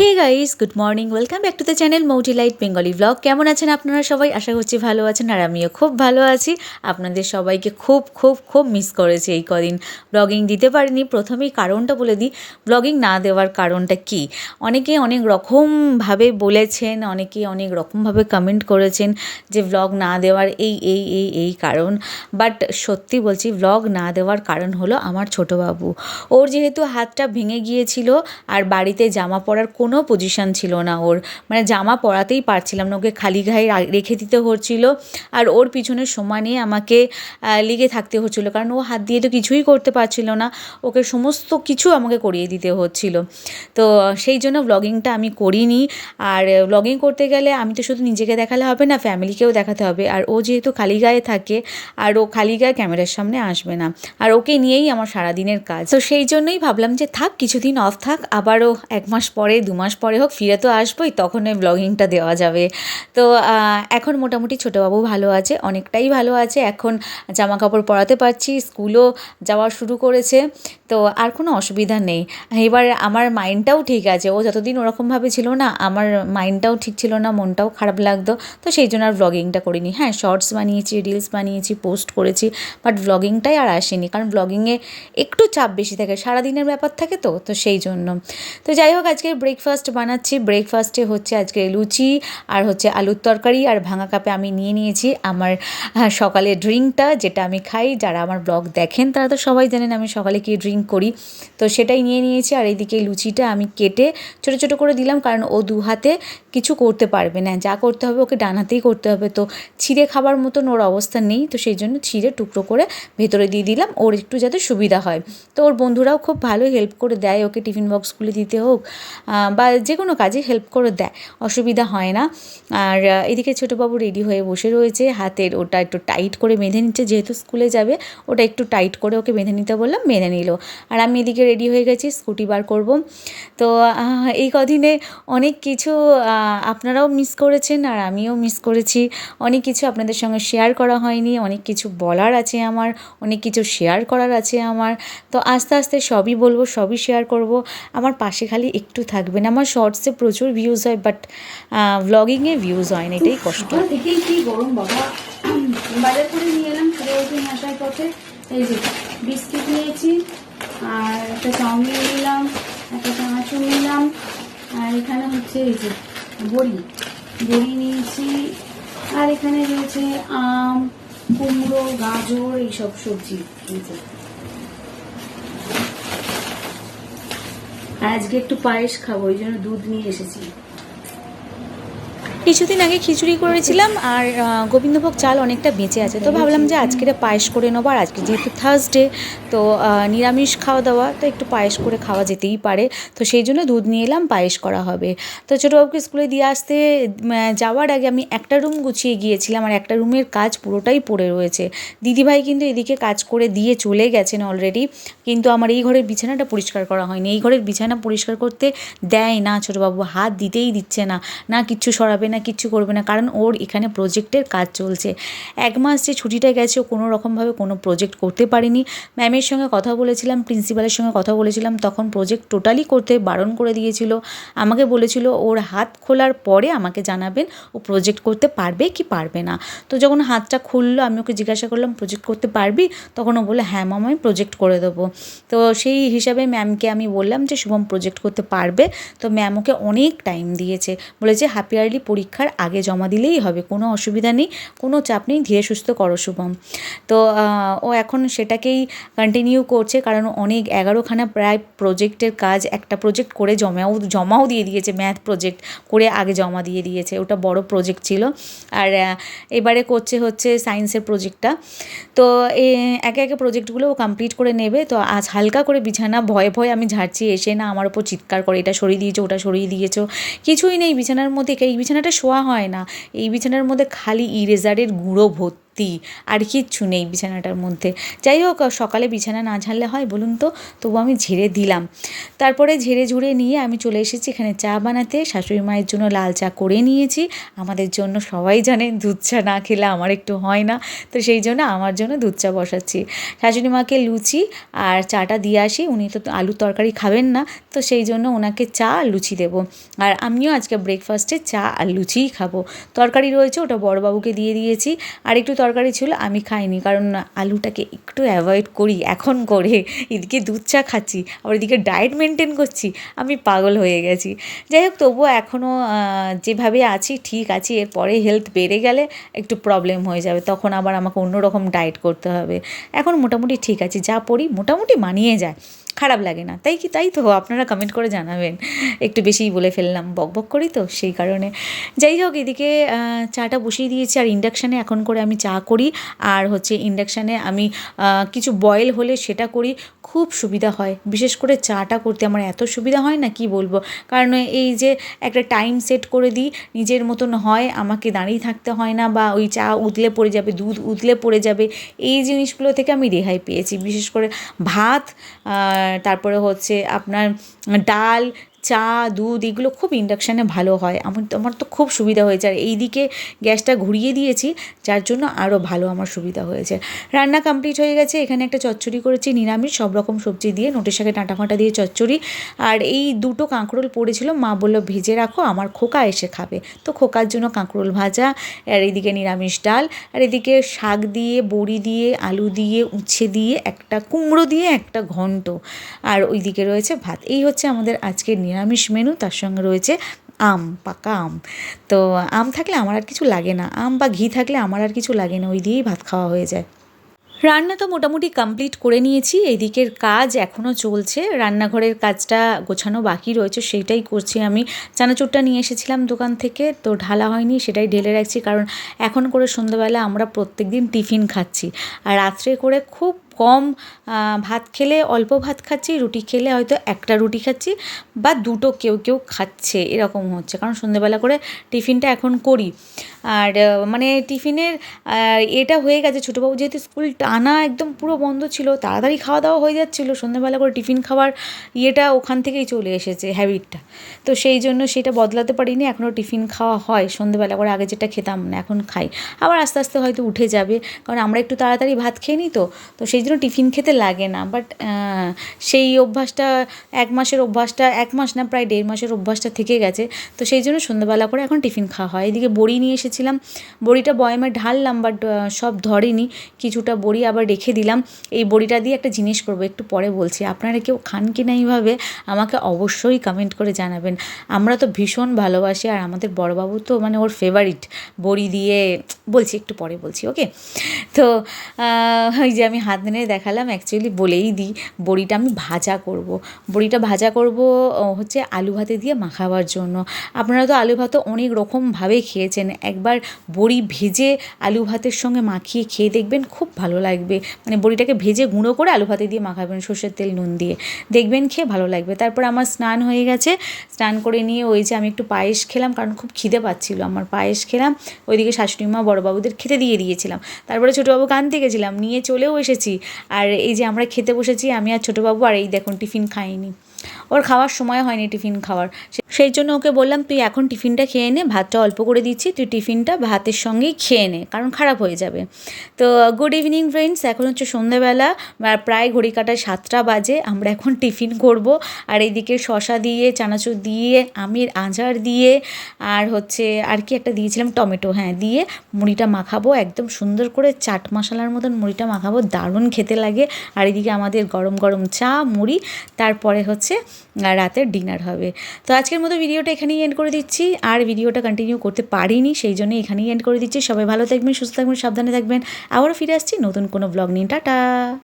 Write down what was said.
Hey guys good morning welcome back to the channel Mouti light Bengali vlog কেমন আছেন আপনারা সবাই? আশা করছি ভালো আছেন আর আমিও খুব ভালো আছি। আপনাদের সবাইকে খুব খুব খুব মিস করেছি এই কদিন। ব্লগিং দিতে পারিনি। প্রথমেই কারণটা বলে দিই। ব্লগিং না দেওয়ার কারণটা কি? অনেকে অনেক রকমভাবে বলেছেন, অনেকে অনেক রকমভাবে কমেন্ট করেছেন যে ব্লগ না দেওয়ার এই এই এই এই কারণ। বাট সত্যি বলছি ব্লগ না দেওয়ার কারণ হলো আমার ছোটো বাবু ওর যেহেতু হাতটা ভেঙে গিয়েছিল, আর বাড়িতে জামা পরার কোনো পজিশন ছিল না ওর। মানে জামা পরাতেই পারছিলাম না, ওকে খালি গায়ে রেখে দিতে হচ্ছিল। আর ওর পিছনে সমানে আমাকে লেগে থাকতে হচ্ছিল, কারণ ও হাত দিয়ে তো কিছুই করতে পারছিল না। ওকে সমস্ত কিছু আমাকে করিয়ে দিতে হচ্ছিল। তো, সেই জন্য ব্লগিংটা আমি করিনি। আর ব্লগিং করতে গেলে আমি তো শুধু নিজেকে দেখালে হবে না ফ্যামিলিকেও দেখাতে হবে। আর ও যেহেতু খালি গায়ে থাকে, আর ও খালি গায়ে ক্যামেরার সামনে আসবে না। আর ওকে নিয়েই আমার সারাদিনের কাজ। তো সেই জন্যই ভাবলাম যে থাক, কিছুদিন অফ থাক, আবারও এক মাস পরে, দু মাস পরে হোক, ফিরে তো আসবোই, তখন ওই ব্লগিংটা দেওয়া যাবে। তো এখন মোটামুটি ছোটোবাবু ভালো আছে, অনেকটাই ভালো আছে। এখন জামা কাপড় পরাতে পারছি, স্কুলও যাওয়া শুরু করেছে, তো আর কোনো অসুবিধা নেই। এবার আমার মাইন্ডটাও ঠিক আছে, ও যতদিন ওরকমভাবে ছিল না, আমার মাইন্ডটাও ঠিক ছিল না, মনটাও খারাপ লাগতো, তো সেই জন্য আর ব্লগিংটা করিনি। হ্যাঁ শর্টস বানিয়েছি রিলস বানিয়েছি পোস্ট করেছি বাট ব্লগিংটাই আর আসেনি, কারণ ব্লগিংয়ে একটু চাপ বেশি থাকে, সারাদিনের ব্যাপার থাকে তো তো সেই জন্য। তো যাই হোক আজকে ব্রেকফাস্ট বানাচ্ছি। ব্রেকফাস্টে হচ্ছে আজকে লুচি, আর হচ্ছে আলুর তরকারি, আর ভাঙা কাপে আমি নিয়ে নিয়েছি আমার সকালে ড্রিঙ্কটা, যেটা আমি খাই। যারা আমার ব্লগ দেখেন, তারা তো সবাই জানেন আমি সকালে কি ড্রিঙ্ক করি। তো সেটাই নিয়ে নিয়েছি, আর এইদিকে লুচিটা আমি কেটে ছোটো ছোটো করে দিলাম, কারণ ও দু হাতে কিছু করতে পারবে না। যা করতে হবে ওকে ডান হাতেই করতে হবে। তো ছিঁড়ে খাবার মতন ওর অবস্থা নেই, তো সেই জন্য ছিঁড়ে টুকরো করে ভেতরে দিয়ে দিলাম, ওর একটু যাতে সুবিধা হয়। তো ওর বন্ধুরাও খুব ভালো হেল্প করে দেয়, ওকে টিফিন বক্স খুলে দিতে হোক বা যে কোনো কাজে হেল্প করে দেয়, অসুবিধা হয় না। আর এদিকে ছোটোবাবু রেডি হয়ে বসে রয়েছে, হাতের ওটা একটু টাইট করে বেঁধে নিচ্ছে, যেহেতু স্কুলে যাবে, ওটা একটু টাইট করে ওকে বেঁধে নিতে বললাম, বেঁধে নিল। আর আমি এদিকে রেডি হয়ে গেছি স্কুটি বার করব। তো এই কদিনে অনেক কিছু আপনারাও মিস করেছেন আর আমিও মিস করেছি। অনেক কিছু আপনাদের সঙ্গে শেয়ার করা হয়নি, অনেক কিছু বলার আছে আমার, অনেক কিছু শেয়ার করার আছে আমার। তো আস্তে আস্তে সবই বলব, সবই শেয়ার করব। আমার পাশে খালি একটু থাকবেন আমার শর্টসে প্রচুর ভিউজ হয় বাট ব্লগিংয়ে ভিউজ হয় না এটাই কষ্ট। থেকেই কি গরম বাবা। বাজার করে নিয়ে এলাম ফিরে উঠে আসার পথে। এই যে বিস্কিট নিয়েছি আর একটা চাউমিন নিলাম একটা চানাচুর নিলাম আর এখানে হচ্ছে এই যে বড়ি। বড়ি নিয়েছি আর এখানে রয়েছে আম কুমড়ো গাজর এইসব সবজি। এই যে আজকে একটু পায়েস খাব ওই জন্য দুধ নিয়ে এসেছি। কিছুদিন আগে খিচুড়ি করেছিলাম আর গোবিন্দভোগ চাল অনেকটা বেঁচে আছে। তো ভাবলাম যে আজকে পায়েস করে নেব আর আজকে যেহেতু থার্সডে তো নিরামিষ খাওয়া দাওয়া, তো একটু পায়েস করে খাওয়া যেতেই পারে। তো সেই জন্য দুধ নিয়ে এলাম, পায়েস করা হবে। তো ছোটোবাবুকে স্কুলে দিয়ে আসতে যাওয়ার আগে আমি একটা রুম গুছিয়ে গিয়েছিলাম আর একটা রুমের কাজ পুরোটাই পড়ে রয়েছে। দিদিভাই কিন্তু এদিকে কাজ করে দিয়ে চলে গেছেন অলরেডি কিন্তু আমার এই ঘরের বিছানাটা পরিষ্কার করা হয়নি। এই ঘরের বিছানা পরিষ্কার করতে দেয় না, ছোটোবাবু হাত দিতেই দিচ্ছে না। না কিচ্ছু সরাবে, না কিচ্ছু করবে না। কারণ ওর এখানে প্রজেক্টের কাজ চলছে। এক মাস যে ছুটিটা গেছে, ও কোনো রকমভাবে কোনো প্রজেক্ট করতে পারেনি। ম্যামের সঙ্গে কথা বলেছিলাম প্রিন্সিপালের সঙ্গে কথা বলেছিলাম, তখন প্রজেক্ট টোটালি করতে বারণ করে দিয়েছিল। আমাকে বলেছিল, ওর হাত খোলার পরে আমাকে জানাবেন, ও প্রজেক্ট করতে পারবে কি পারবে না? তো যখন হাতটা খুললো, আমি ওকে জিজ্ঞাসা করলাম প্রজেক্ট করতে পারবি? তখন ও বলে হ্যাঁ মাম আমি প্রজেক্ট করে দেবো। তো সেই হিসাবে ম্যামকে আমি বললাম যে, শুভম প্রজেক্ট করতে পারবে। তো ম্যাম ওকে অনেক টাইম দিয়েছে। বলেছে হাফ ইয়ারলি পরীক্ষার আগে জমা দিলেই হবে, কোনো অসুবিধা নেই, কোনো চাপ নেই, ধীরে সুস্থ করো শুভম। তো ও এখন সেটাকেই কন্টিনিউ করছে, কারণ অনেক এগারোখানা প্রায় প্রজেক্টের কাজ, একটা প্রজেক্ট করে জমাও জমাও দিয়ে দিয়েছে ম্যাথ প্রজেক্ট করে আগে জমা দিয়ে দিয়েছে, ওটা বড় প্রজেক্ট ছিল। আর এবারে করছে হচ্ছে সায়েন্সের প্রজেক্টটা তো একে একে প্রজেক্টগুলো ও কমপ্লিট করে নেবে, তো আজ হালকা করে বিছানা, ভয়ে ভয়ে আমি ঝাড়ছি, এসে না আমার ওপর চিৎকার করে, এটা সরিয়ে দিয়েছ, ওটা সরিয়ে দিয়েছ, কিছুই নেই বিছানার মধ্যে, এই বিছানাটা শোয়া হয় না। এই বিছানার মধ্যে খালি ইরেজারের গুঁড়ো ভর্তি। ভর্তি আর কিচ্ছু নেই বিছানাটার মধ্যে। যাই হোক, সকালে বিছানা না ঝাড়লে হয় বলুন তো? তবু আমি ঝেড়ে দিলাম। তারপরে ঝেড়ে ঝুড়ে নিয়ে আমি চলে এসেছি এখানে চা বানাতে। শাশুড়ি মায়ের জন্য লাল চা করে নিয়েছি। আমাদের জন্য সবাই জানে দুধ চা না খেলে আমার একটু হয় না। তো সেই জন্য আমার জন্য দুধ চা বসাচ্ছি। শাশুড়ি মাকে লুচি আর চাটা দিয়ে আসি। উনি তো আলুর তরকারি খাবেন না। তো সেই জন্য ওনাকে চা আর লুচি দেবো। আর আমিও আজকে ব্রেকফাস্টে চা আর লুচিই খাব। তরকারি রয়েছে, ওটা বড়বাবুকে দিয়ে দিয়েছি। আর একটু তরকারি ছিল, আমি খাইনি। কারণ আলুটাকে একটু অ্যাভয়েড করি, এখন করে। এদিকে দুধ চা খাচ্ছি, আবার এদিকে ডায়েট মেনটেন করছি, আমি পাগল হয়ে গেছি। যাই হোক, তবুও এখনও যেভাবে আছি, ঠিক আছি। এরপরে হেলথ বেড়ে গেলে একটু প্রবলেম হয়ে যাবে। তখন আবার আমাকে অন্যরকম ডায়েট করতে হবে। এখন মোটামুটি ঠিক আছে, যা পড়ি মোটামুটি মানিয়ে যায়। খারাপ লাগে না। তাই কি, তাই তো আপনারা কমেন্ট করে জানাবেন। একটু বেশিই বলে ফেললাম, বক বক করি তো সেই কারণে। যাই হোক, এদিকে চাটা বসিয়ে দিয়েছি আর ইন্ডাকশানে এখন করে আমি চা করি। আর হচ্ছে ইন্ডাকশানে আমি কিছু বয়েল হলে সেটা করি। খুব সুবিধা হয়। বিশেষ করে চাটা করতে আমার এত সুবিধা হয় না, কি বলব? কারণ এই যে একটা টাইম সেট করে দিই, নিজের মতন হয়, আমাকে দাঁড়িয়ে থাকতে হয় না বা ওই চা উতলে পড়ে যাবে, দুধ উতলে পড়ে যাবে, এই জিনিসগুলো থেকে আমি রেহাই পেয়েছি। বিশেষ করে ভাত তারপরে হচ্ছে আপনার ডাল চা, দুধ এগুলো খুব ইন্ডাকশানে ভালো হয়। আমার তো আমার তো খুব সুবিধা হয়েছে। আর এই দিকে গ্যাসটা ঘুরিয়ে দিয়েছি, যার জন্য আরও ভালো আমার সুবিধা হয়েছে। রান্না কমপ্লিট হয়ে গেছে। এখানে একটা চচ্চড়ি করেছি, নিরামিষ, সব রকম সবজি দিয়ে, নোটের শাকে ডাঁটা ফাঁটা দিয়ে চচ্চড়ি। আর এই দুটো কাঁকরোল পড়েছিল, মা বলল, ভেজে রাখো, আমার খোকা এসে খাবে। তো খোকার জন্য কাঁকরোল ভাজা, আর এদিকে নিরামিষ ডাল, আর এদিকে শাক দিয়ে, বড়ি দিয়ে, আলু দিয়ে, উচ্ছে দিয়ে, একটা কুমড়ো দিয়ে, একটা ঘন্ট। আর ওইদিকে রয়েছে ভাত। এই হচ্ছে আমাদের আজকের নিরামিষ মেনু, তার সঙ্গে রয়েছে আম, পাকা আম। তো আম থাকলে আমার আর কিছু লাগে না। আম বা ঘি থাকলে আমার আর কিছু লাগে না, ওই দিয়েই ভাত খাওয়া হয়ে যায়। রান্না তো মোটামুটি কমপ্লিট করে নিয়েছি। এদিকের কাজ এখনও চলছে। রান্নাঘরের কাজটা গোছানো বাকি রয়েছে, সেইটাই করছি আমি। চানাচুরটা নিয়ে এসেছিলাম দোকান থেকে, তো ঢালা হয়নি, সেটাই ঢেলে রাখছি। কারণ এখন করে সন্ধ্যাবেলা আমরা প্রত্যেক দিন টিফিন খাচ্ছি। আর রাত্রে করে খুব কম ভাত খেলে, অল্প ভাত খাচ্ছি, রুটি খেলে হয়তো একটা রুটি খাচ্ছি বা দুটো কেউ কেউ খাচ্ছে, এরকম হচ্ছে। কারণ সন্ধ্যেবেলা করে টিফিনটা এখন করি। আর মানে টিফিনের এটা হয়ে গেছে ছোটোবাবু যেহেতু স্কুল টানা একদম পুরো বন্ধ ছিল, তাড়াতাড়ি খাওয়া দাওয়া হয়ে যাচ্ছিল সন্ধ্যেবেলা করে টিফিন খাওয়ার ইয়েটা ওখান থেকেই চলে এসেছে হ্যাবিটটা তো সেই জন্য সেটা বদলাতে পারিনি এখনও টিফিন খাওয়া হয়। সন্ধ্যেবেলা করে আগে যেটা খেতাম না এখন খাই। আবার আস্তে আস্তে হয়তো উঠে যাবে। কারণ আমরা একটু তাড়াতাড়ি ভাত খেয়ে নিই তো তো সেই জন্য টিফিন খেতে লাগে না বাট সেই অভ্যাসটা এক মাসের অভ্যাসটা, এক মাস না, প্রায় দেড় মাসের অভ্যাসটা থেকে গেছে। তো সেই জন্য সন্ধ্যাবেলা করে এখন টিফিন খাওয়া হয়। এদিকে বড়ি নিয়ে এসেছিলাম। বড়িটা বয়ামে ঢাললাম বাট সব ধরেনি। কিছুটা বড়ি আবার রেখে দিলাম। এই বড়িটা দিয়ে একটা জিনিস করব, একটু পরে বলছি। আপনারা কেউ খান কি না এইভাবে, আমাকে অবশ্যই কমেন্ট করে জানাবেন। আমরা তো ভীষণ ভালোবাসি, আর আমাদের বড়বাবু তো মানে ওর ফেভারিট বড়ি দিয়ে, বলছি, একটু পরে বলছি ওকে তো ওই যে আমি হাত নেড়ে দেখালাম অ্যাকচুয়ালি বলেই দিই, বড়িটা আমি ভাজা করব। বড়িটা ভাজা করব হচ্ছে আলু ভাতে দিয়ে মাখাবার জন্য। আপনারা তো আলু ভাত অনেক রকমভাবে খেয়েছেন। একবার বড়ি ভেজে আলু ভাতের সঙ্গে মাখিয়ে খেয়ে দেখবেন খুব ভালো লাগবে। মানে বড়িটাকে ভেজে গুঁড়ো করে আলু ভাতে দিয়ে মাখাবেন, সর্ষের তেল, নুন দিয়ে। দেখবেন খেয়ে ভালো লাগবে। তারপর আমার স্নান হয়ে গেছে। স্নান করে নিয়ে ওই যে আমি একটু পায়েস খেলাম, কারণ খুব খিদে পাচ্ছিল আমার। পায়েস খেলাম, ওইদিকে শাশুড়ি মা বড়োবাবুদের খেতে দিয়ে দিয়েছিলাম। তারপরে ছোটোবাবুকে আনতে গেছিলাম। নিয়ে চলেও এসেছি। আর এই যে আমরা খেতে বসেছি, আমি আর ছোটোবাবু আর এই দেখুন টিফিন খাইনি। ওর খাওয়ার সময় হয়নি টিফিন খাওয়ার। সেই জন্য ওকে বললাম, তুই এখন টিফিনটা খেয়ে নে, ভাতটা অল্প করে দিচ্ছি, তুই টিফিনটা ভাতের সঙ্গেই খেয়ে নে, কারণ খারাপ হয়ে যাবে। তো, গুড ইভিনিং ফ্রেন্ডস, এখন হচ্ছে সন্ধ্যাবেলা প্রায় ঘড়ি কাটায় সাতটা বাজে, আমরা এখন টিফিন করব। আর এইদিকে শশা দিয়ে, চানাচুর দিয়ে, আমের আচার দিয়ে, আর হচ্ছে, আর কি একটা দিয়েছিলাম, টমেটো হ্যাঁ দিয়ে মুড়িটা মাখাবো, একদম সুন্দর করে চাট মশলার মতন মুড়িটা মাখাবো, দারুণ খেতে লাগে। আর এদিকে আমাদের গরম গরম চা, মুড়ি, তারপরে হচ্ছে রাতের ডিনার হবে। তো আজকের মতো ভিডিওটা এখানেই এন্ড করে দিচ্ছি। আর ভিডিওটা কন্টিনিউ করতে পারিনি, সেই জন্য এখানেই এন্ড করে দিচ্ছি। সবাই ভালো থাকবেন, সুস্থ থাকবেন, সাবধানে থাকবেন। আবারও ফিরে আসছি নতুন কোনো ব্লগ নিয়ে। টাটা!